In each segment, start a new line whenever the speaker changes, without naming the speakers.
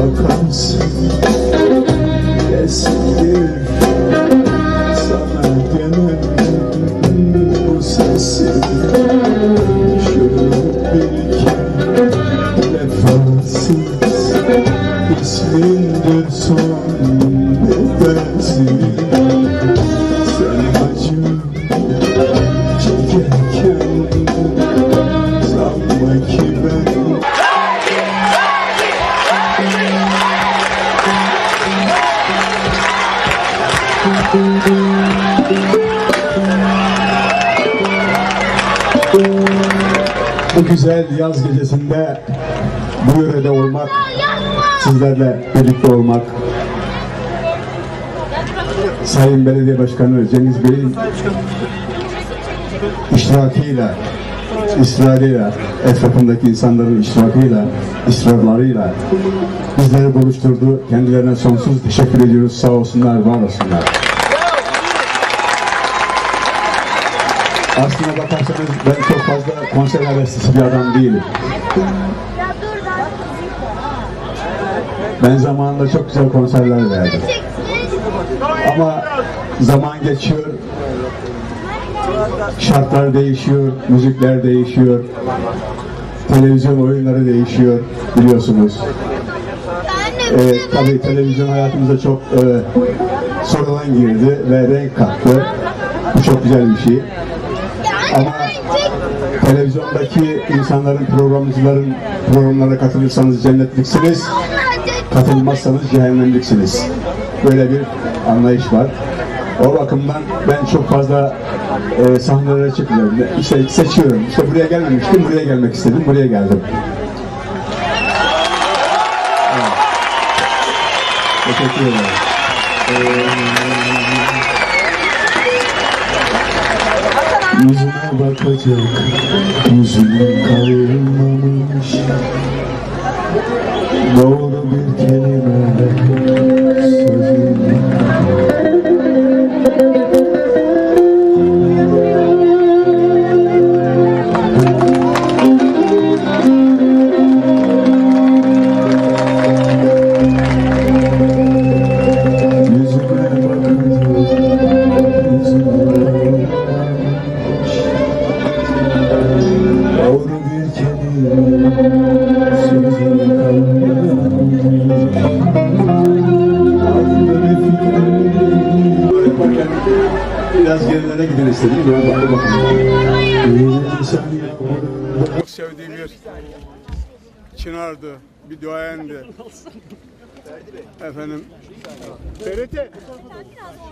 bakar mısın? Eskidir. Sana demem bu sesi. Şöyle belki vefasız ismindir son nefesim Bu güzel yaz gecesinde bu yörede olmak, sizlerle birlikte olmak, Sayın Belediye Başkanı Cengiz Bey'in iştirakiyle ısrarıyla, etrafındaki insanların iştirakıyla, ısrarlarıyla bizleri buluşturdu. Kendilerine sonsuz teşekkür ediyoruz. Sağ olsunlar, var olsunlar. Aslına bakarsanız ben çok fazla konser heveslisi bir adam değilim. Ben zamanında çok güzel konserler verdim. Ama zaman geçiyor, şartlar değişiyor, müzikler değişiyor, televizyon oyunları değişiyor biliyorsunuz. Ee, tabii televizyon hayatımıza çok e, sonradan girdi ve renk kattı. Bu çok güzel bir şey. Ama televizyondaki insanların, programcıların programlara katılırsanız cennetliksiniz, katılmazsanız cehennemliksiniz. Böyle bir anlayış var. O bakımdan ben çok fazla e, sahnelere çıkmıyorum. İşte seçiyorum. İşte buraya gelmemiştim, buraya gelmek istedim, buraya geldim. Evet. Teşekkür ederim.
Yüzüne bakacak yüzünün kalmamış Doğru bir kelime
biraz gerilere gidin istedim. Böyle bakın bakın.
Çok sevdiği bir çınardı, bir duayendi. Efendim. TRT.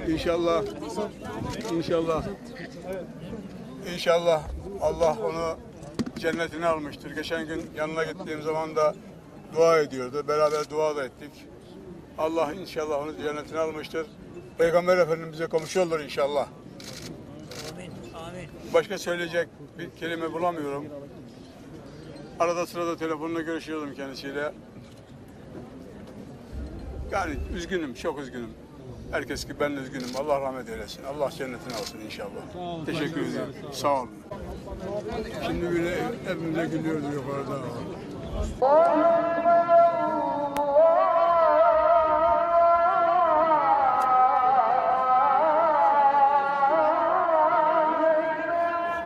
İnşallah, inşallah, inşallah Allah onu cennetine almıştır. Geçen gün yanına gittiğim zaman da dua ediyordu. Beraber dua da ettik. Allah inşallah onu cennetine almıştır. Peygamber Efendimiz'e komşu olur inşallah. Başka söyleyecek bir kelime bulamıyorum. Arada sırada telefonla görüşüyordum kendisiyle. Yani üzgünüm, çok üzgünüm. Herkes gibi ben de üzgünüm. Allah rahmet eylesin. Allah cennetine alsın inşallah. Teşekkür ederim. Sağ olun. Şimdi bile evimde gülüyordu yukarıda.